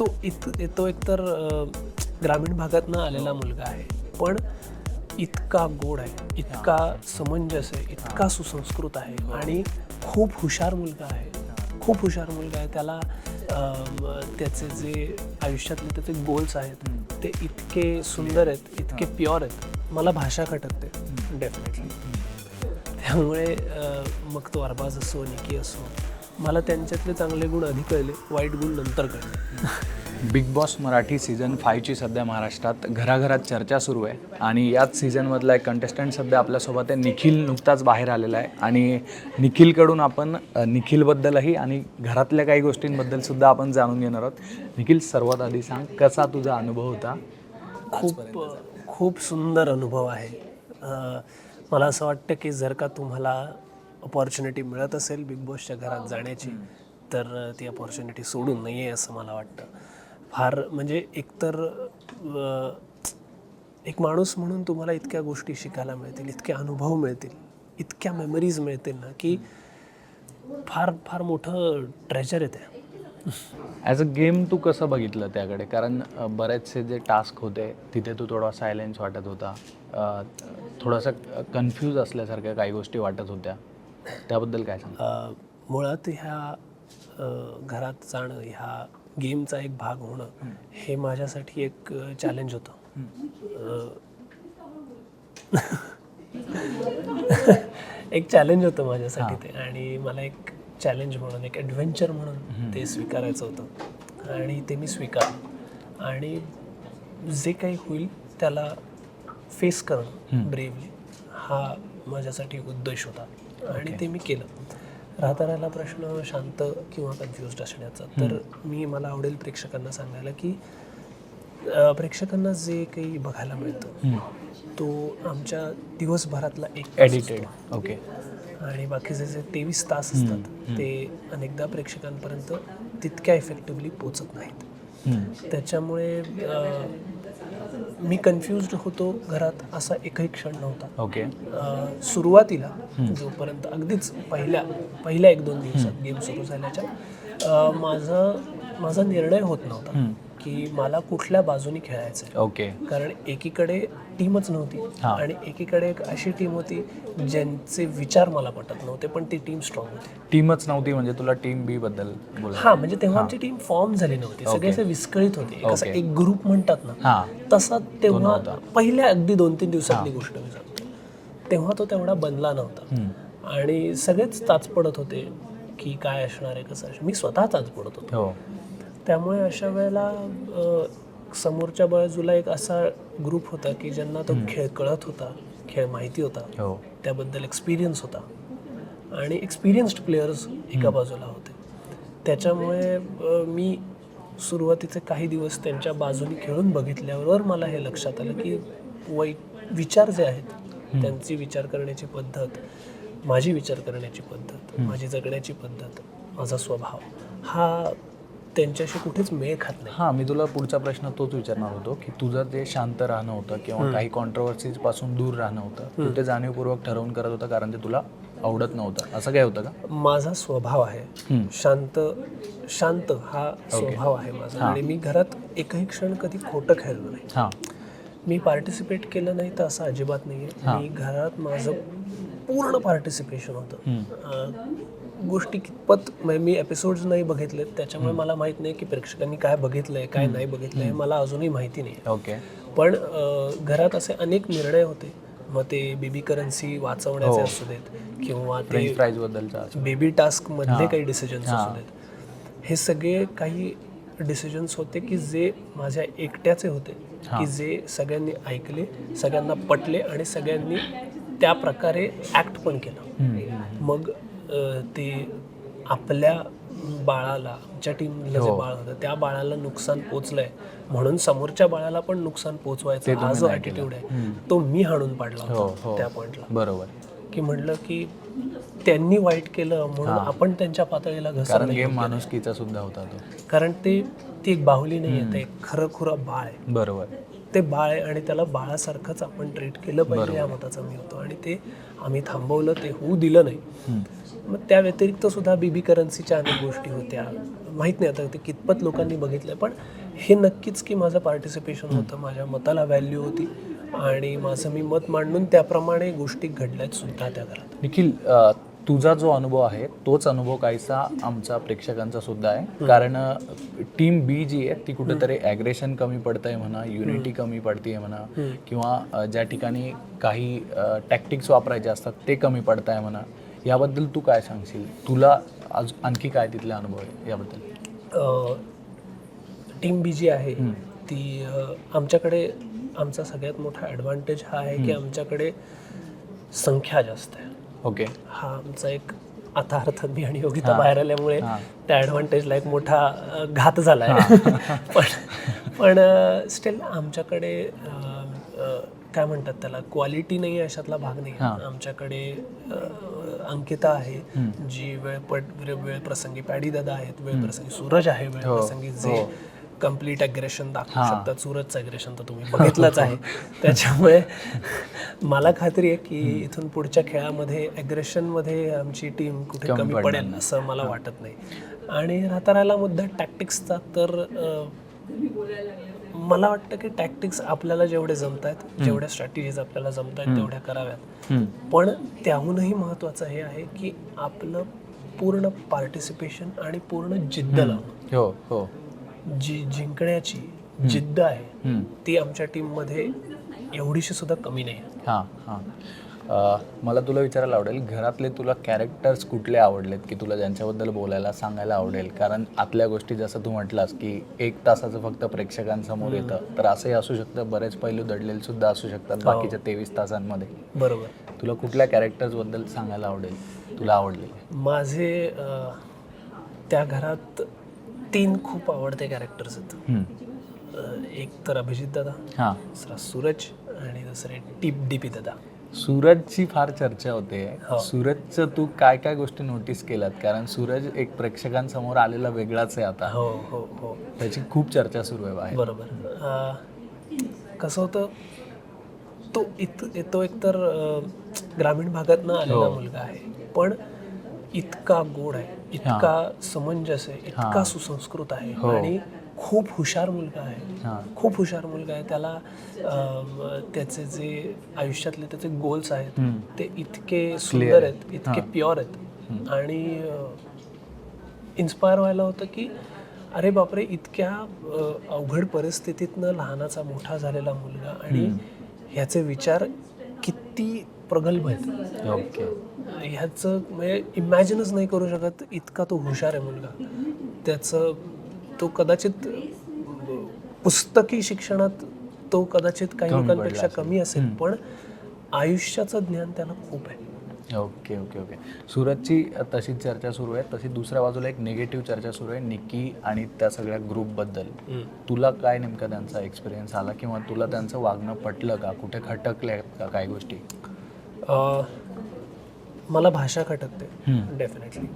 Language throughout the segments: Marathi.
तो इत तो एकतर ग्रामीण भागातनं आलेला मुलगा आहे. पण इतका गोड आहे इतका समंजस आहे इतका सुसंस्कृत आहे आणि खूप हुशार मुलगा आहे. खूप हुशार मुलगा आहे. त्याला त्याचे जे आयुष्यातले त्याचे गोल्स आहेत ते इतके सुंदर आहेत इतके प्युअर आहेत. मला भाषा खटकते. डेफिनेटली त्यामुळे मग तो अरबाज असो निकी असो मला त्यांच्यातले चांगले गुण आधी कळले वाईट गुण नंतर कळले. बिग बॉस मराठी सीझन फायची सध्या महाराष्ट्रात घराघरात चर्चा सुरू आहे आणि याच सीझनमधला एक कंटेस्टंट सध्या आपल्यासोबत आहे निखिल नुकताच बाहेर आलेला आहे. आणि निखिलकडून आपण निखिलबद्दलही आणि घरातल्या काही गोष्टींबद्दल सुद्धा आपण जाणून घेणार आहोत. निखिल सर्वात आधी सांग कसा तुझा अनुभव होता? खूप खूप सुंदर अनुभव आहे. मला असं वाटतं की जर का तुम्हाला अपॉर्च्युनिटी मिळत असेल बिग बॉसच्या घरात जाण्याची तर ती अपॉर्च्युनिटी सोडून नाही आहे असं मला वाटतं. फार म्हणजे एकतर एक माणूस म्हणून तुम्हाला इतक्या गोष्टी शिकायला मिळतील इतके अनुभव मिळतील इतक्या मेमरीज मिळतील ना की फार फार मोठं ट्रेजर आहे ते. ॲज अ गेम तू कसं बघितलं त्याकडे? कारण बरेचसे जे टास्क होते तिथे तू थोडा सायलेन्स वाटत होता. थोडासा कन्फ्यूज असल्यासारख्या काही गोष्टी वाटत होत्या. त्याबद्दल काय सांग मुळात ह्या घरात जाणं ह्या गेमचा एक भाग होणं हे माझ्यासाठी एक चॅलेंज होतं. एक चॅलेंज होतं माझ्यासाठी ते आणि मला एक चॅलेंज म्हणून एक ॲडव्हेंचर म्हणून ते स्वीकारायचं होतं. आणि ते मी स्वीकारलं. आणि जे काही होईल त्याला फेस करणं ब्रेवली हा माझ्यासाठी उद्देश होता. आणि ते मी केलं. राहता राहिला प्रश्न शांत किंवा कन्फ्युज्ड असण्याचा. तर मी मला आवडेल प्रेक्षकांना सांगायला की प्रेक्षकांना जे काही बघायला मिळतं तो आमच्या दिवसभरातला एक एडिटेड. ओके. आणि बाकीचे जे तेवीस तास असतात ते अनेकदा प्रेक्षकांपर्यंत तितक्या इफेक्टिव्हली पोचत नाहीत. त्याच्यामुळे मी कन्फ्युज्ड होतो घरात असा एकही क्षण नव्हता. ओके अ, सुरुवातीला जोपर्यंत अगदीच पहिल्या पहिल्या एक दोन दिवसात गेम सुरू झाल्याच्या अ, माझा माझा निर्णय होत नव्हता. की मला कुठल्या बाजूनी खेळायचं ओके. कारण एकीकडे टीमच नव्हती हा. आणि एकीकडे एक अशी टीम होती ज्यांचे विचार मला पटत नव्हते पण ती टीम स्ट्रॉंग होती. टीमच नव्हती म्हणजे तुला टीम बी बद्दल बोल हा म्हणजे तेव्हा आमची टीम फॉर्म झाली नव्हती. सगळे असे विस्कळीत होते. एक असं ओके. एक ग्रुप म्हणतात ना हां. तसा तेव्हा. पहिल्या अगदी दोन तीन दिवसातली गोष्ट मी सांगतो. तेव्हा तो तेवढा बनला नव्हता. आणि सगळेच चाच पडत होते की काय असणार आहे कसं असणार मी स्वतः चाच पडत होतो. हो. त्यामुळे अशा वेळेला समोरच्या बाजूला एक असा ग्रुप होता की ज्यांना तो खेळ कळत होता खेळ माहिती होता. हो. त्याबद्दल एक्सपिरियन्स होता. आणि एक्सपिरियन्स्ड प्लेयर्स एका बाजूला होते. त्याच्यामुळे मी सुरुवातीचे काही दिवस त्यांच्या बाजूने खेळून बघितल्यावर मला हे लक्षात आलं की वाईट विचार जे आहेत त्यांची विचार करण्याची पद्धत माझी विचार करण्याची पद्धत माझी जगण्याची पद्धत माझा स्वभाव हा त्यांच्याशी कुठेच मेळ खात नाही. हां मी तुला पुढचा प्रश्न तोच विचारणार होतो की तुझं ते शांत राहणं होतं किंवा काही कॉन्ट्रोवर्सीजपासून दूर राहणं होतं तू ते जाणीवपूर्वक ठरवून करत होतं कारण ते तुला आवडत नव्हतं? असं काय होतं का? माझा स्वभाव आहे. शांत शांत हा स्वभाव आहे माझा. आणि मी घरात एकही क्षण कधी खोटं खेळलो नाही. हां. मी पार्टिसिपेट केलं नाही तर असं अजिबात नाही आहे मी घरात माझं पूर्ण पार्टिसिपेशन होतं. गोष्टी कितपत म्हणजे मी एपिसोड्स नाही बघितलेत त्याच्यामुळे मला माहीत नाही की प्रेक्षकांनी काय बघितलंय काय नाही बघितलंय हे मला अजूनही माहिती नाही. ओके. पण घरात असे अनेक निर्णय होते. मग ते बेबी करन्सी वाचवण्याचे असू देत किंवा ते बद्दलचा बेबी टास्क मधले काही डिसिजन्स असू देत. हे सगळे काही डिसिजन्स होते की जे माझ्या एकट्याचे होते की जे सगळ्यांनी ऐकले सगळ्यांना पटले आणि सगळ्यांनी त्या प्रकारे ॲक्ट पण केलं. मग ते आपल्या बाळाला आमच्या टीमला जे बाळ होतं त्या बाळाला नुकसान पोचलंय. म्हणून समोरच्या बाळाला पण नुकसान पोचवायचा हा जो ॲटिट्यूड आहे. तो मी हाणून पाडला हो, होता हो. त्या पॉइंटला बरोबर. की म्हणलं की त्यांनी वाईट केलं म्हणून आपण त्यांच्या पातळीला घसर कारण गेम माणुसकीचा सुद्धा होता तो. कारण ते ती एक बाहुली नाही आहे ते एक खरं खुरं बाळ आहे. बरोबर. ते बाळ आहे आणि त्याला बाळासारखंच आपण ट्रीट केलं पाहिजे या मताचा मी होतो. आणि ते आम्ही थांबवलं ते होऊ दिलं नाही. मग त्या व्यतिरिक्त सुद्धा बीबी करन्सीच्या अनेक गोष्टी होत्या. माहीत नाही आता ते कितपत लोकांनी बघितलं पण हे नक्कीच की माझं पार्टिसिपेशन होतं माझ्या मताला व्हॅल्यू होती आणि माझं मी मत मांडून त्याप्रमाणे गोष्टी घडल्यात सुद्धा त्या घरात. निखिल तुझा जो अनुभव आहे तोच अनुभव काहीसा आमच्या प्रेक्षकांचा सुद्धा आहे. कारण टीम बी जी आहे ती कुठेतरी ॲग्रेशन कमी पडतंय म्हणा युनिटी कमी पडते म्हणा किंवा ज्या ठिकाणी काही टॅक्टिक्स वापरायचे असतात ते कमी पडत आहे म्हणा. याबद्दल तू काय सांगशील? तुला आज आणखी काय तिथले अनुभव आहे याबद्दल? टीम बी जी आहे ती आमच्याकडे आमचा सगळ्यात मोठा ॲडव्हान्टेज हा आहे की आमच्याकडे संख्या जास्त आहे. ओके. हा आमचा एक आता अर्थात मी आणि योगिता बाहेर आल्यामुळे त्या ॲडव्हान्टेजला एक मोठा घात झाला आहे. पण पण स्टील आमच्याकडे काय म्हणतात त्याला क्वालिटी नाही अशातला भाग नाही. आमच्याकडे अंकिता आहे जी वेळ पट वेळ- प्रसंगी पॅडी दादा आहेत वेळ प्रसंगी सूरज आहे वेळ प्रसंगी जे कंप्लीट अग्रेशन दाखवू शकतात सूरजचं अग्रेशन तर तुम्ही बघितलंच आहे. त्याच्यामुळे मला खात्री आहे की इथून पुढच्या खेळामध्ये अग्रेशनमध्ये आमची टीम कुठे कमी पडेल असं मला वाटत नाही. आणि राहता राहिला मुद्दा टॅक्टिक्सचा तर मला वाटतं की टॅक्टिक्स आपल्याला जेवढे जमत आहेत जेवढ्या स्ट्रॅटेजीज आपल्याला जमत आहेत तेवढ्या कराव्यात. पण त्याहूनही महत्त्वाचं हे आहे की आपलं पूर्ण पार्टिसिपेशन आणि पूर्ण जिद्द लावणं. हो हो. जी जिंकण्याची जिद्द आहे. ती आमच्या टीममध्ये एवढीशी सुद्धा कमी नाही. हां हां. मला तुला विचारायला आवडेल घरातले तुला कॅरेक्टर्स कुठले आवडलेत की तुला ज्यांच्याबद्दल बोलायला सांगायला आवडेल? कारण आतल्या गोष्टी जसं तू म्हटलास की एक तासाचं फक्त प्रेक्षकांसमोर येतं तर असंही असू शकतं. बरेच पैलू दडलेले सुद्धा असू शकतात बाकीच्या तेवीस तासांमध्ये. बरोबर. तुला कुठल्या कॅरेक्टर्सबद्दल सांगायला आवडेल? तुला आवडलेले माझे त्या घरात तीन खूप आवडते कॅरेक्टर्स आहेत. एक तर अभिजित दादा हां. दुसरा सूरज आणि दुसरे टीप डीपी दादा सूरजची फार चर्चा होते. हो. सूरजचं तू काय काय गोष्टी नोटीस केल्यात? कारण सूरज एक प्रेक्षकांसमोर आलेला वेगळाच आहे आता. हो हो हो. त्याची खूप चर्चा सुरू आहे बाहेर. बरोबर. कसं होतं तो इत तो एकतर ग्रामीण भागातनं आलेला मुलगा आहे. पण इतका गोड आहे इतका समंजस आहे इतका सुसंस्कृत आहे. आणि खूप हुशार मुलगा आहे. खूप हुशार मुलगा आहे. त्याला त्याचे जे आयुष्यातले त्याचे गोल्स आहेत ते इतके सुंदर आहेत इतके प्युअर आहेत. आणि इन्स्पायर व्हायला होतं की अरे बापरे इतक्या अवघड परिस्थितीतनं लहानाचा मोठा झालेला मुलगा आणि ह्याचे विचार किती प्रगल्भ आहेत. ओके. ह्याचं म्हणजे इमॅजिनच नाही करू शकत इतका तो हुशार आहे मुलगा. त्याचं तो कदाचित पुस्तकी शिक्षणात तो कदाचित काही लोकांपेक्षा कमी असेल पण आयुष्याचं ज्ञान त्याला खूप आहे. Okay okay okay. सूरजची तशी चर्चा सुरू आहे तशी दुसऱ्या बाजूला एक निगेटिव्ह चर्चा सुरू आहे निकी आणि त्या सगळ्या ग्रुपबद्दल तुला काय नेमका त्यांचा एक्सपिरियन्स आला किंवा तुला त्यांचं वागणं पटलं का? कुठे खटकले आहेत का काही गोष्टी? अं, मला भाषा खटकते. डेफिनेटली.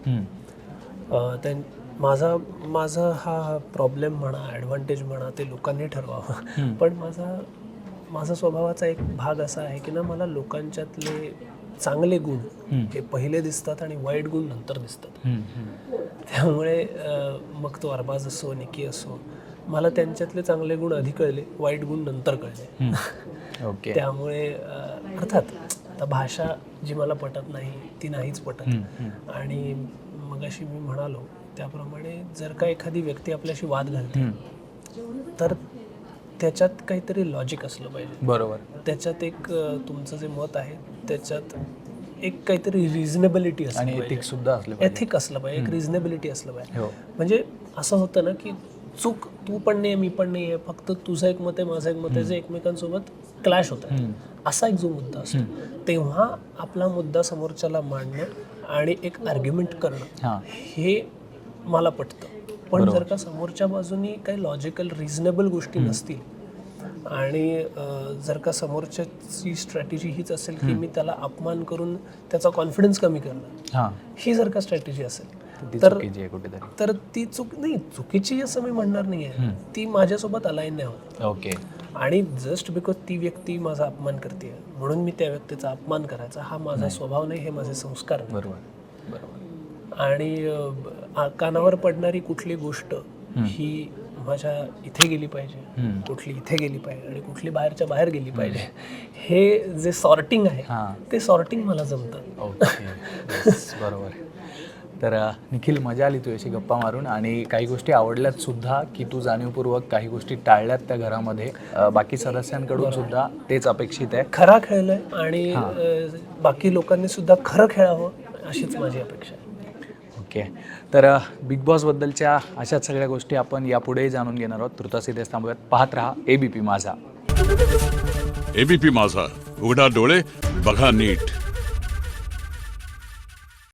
त्यां माझा माझा हा प्रॉब्लेम म्हणा ॲडव्हान्टेज म्हणा ते लोकांनी ठरवावं. पण माझा माझा स्वभावाचा एक भाग असा आहे की ना मला लोकांच्यातले चांगले गुण हे पहिले दिसतात आणि वाईट गुण नंतर दिसतात. त्यामुळे मग तो अरबाज असो निकी असो मला त्यांच्यातले चांगले गुण आधी कळले वाईट गुण नंतर कळले. ओके. त्यामुळे अर्थात आता भाषा जी मला पटत नाही ती नाहीच पटत. आणि मगाशी मी म्हणालो त्याप्रमाणे जर का एखादी व्यक्ती आपल्याशी वाद घालते तर त्याच्यात काहीतरी लॉजिक असलं पाहिजे. बरोबर. त्याच्यात एक तुमचं जे मत आहे त्याच्यात एक काहीतरी रिझनेबिलिटी असली आणि सुद्धा असले पाहिजे. एथिक असलं पाहिजे एक रिझनेबिलिटी असलं पाहिजे. हो. म्हणजे असं होतं ना की चूक तू पण नाही मी पण नाही आहे फक्त तुझं एक मत आहे माझं एक मत आहे जे एकमेकांसोबत क्लॅश होत असा एक जो मुद्दा असतो तेव्हा आपला मुद्दा समोरच्याला मांडणं आणि एक आर्ग्युमेंट करणं हे मला पटतं. पण जर का समोरच्या बाजूनी काही लॉजिकल रिझनेबल गोष्टी नसतील आणि जर का समोरच्याची स्ट्रॅटेजी हीच असेल की मी त्याला अपमान करून त्याचा कॉन्फिडन्स कमी करणं हां. जर का स्ट्रॅटेजी असेल तर तर ती चूक नाही चुकीची असं मी म्हणणार नाही आहे ती माझ्यासोबत अलाईन नाही होत. ओके. आणि जस्ट बिकॉज ती व्यक्ती माझा अपमान करते म्हणून मी त्या व्यक्तीचा अपमान करायचा हा माझा स्वभाव नाही हे माझे संस्कार नाही. बरोबर. आणि कानावर पडणारी कुठली गोष्ट ही माझ्या इथे गेली पाहिजे कुठली इथे गेली पाहिजे आणि कुठली बाहेरच्या बाहेर गेली पाहिजे. हे जे सॉर्टिंग आहे हां. ते सॉर्टिंग मला जमतं. बरोबर तर निखिल मजा आली तुझ्याशी गप्पा मारून आणि काही गोष्टी आवडल्यात सुद्धा की तू जाणीवपूर्वक काही गोष्टी टाळल्यात त्या घरामध्ये. बाकी सदस्यांकडून सुद्धा तेच अपेक्षित आहे. खरा खेळलोय आणि बाकी लोकांनी सुद्धा खरं खेळावं अशीच माझी अपेक्षा आहे. ओके. तर बिग बॉसबद्दलच्या अशाच सगळ्या गोष्टी आपण यापुढेही जाणून घेणार आहोत. तृतासिद्धेस थांबूयात. पाहत राहा ए बी पी माझा. एबीपी माझा. उघडा डोळे बघा नीट.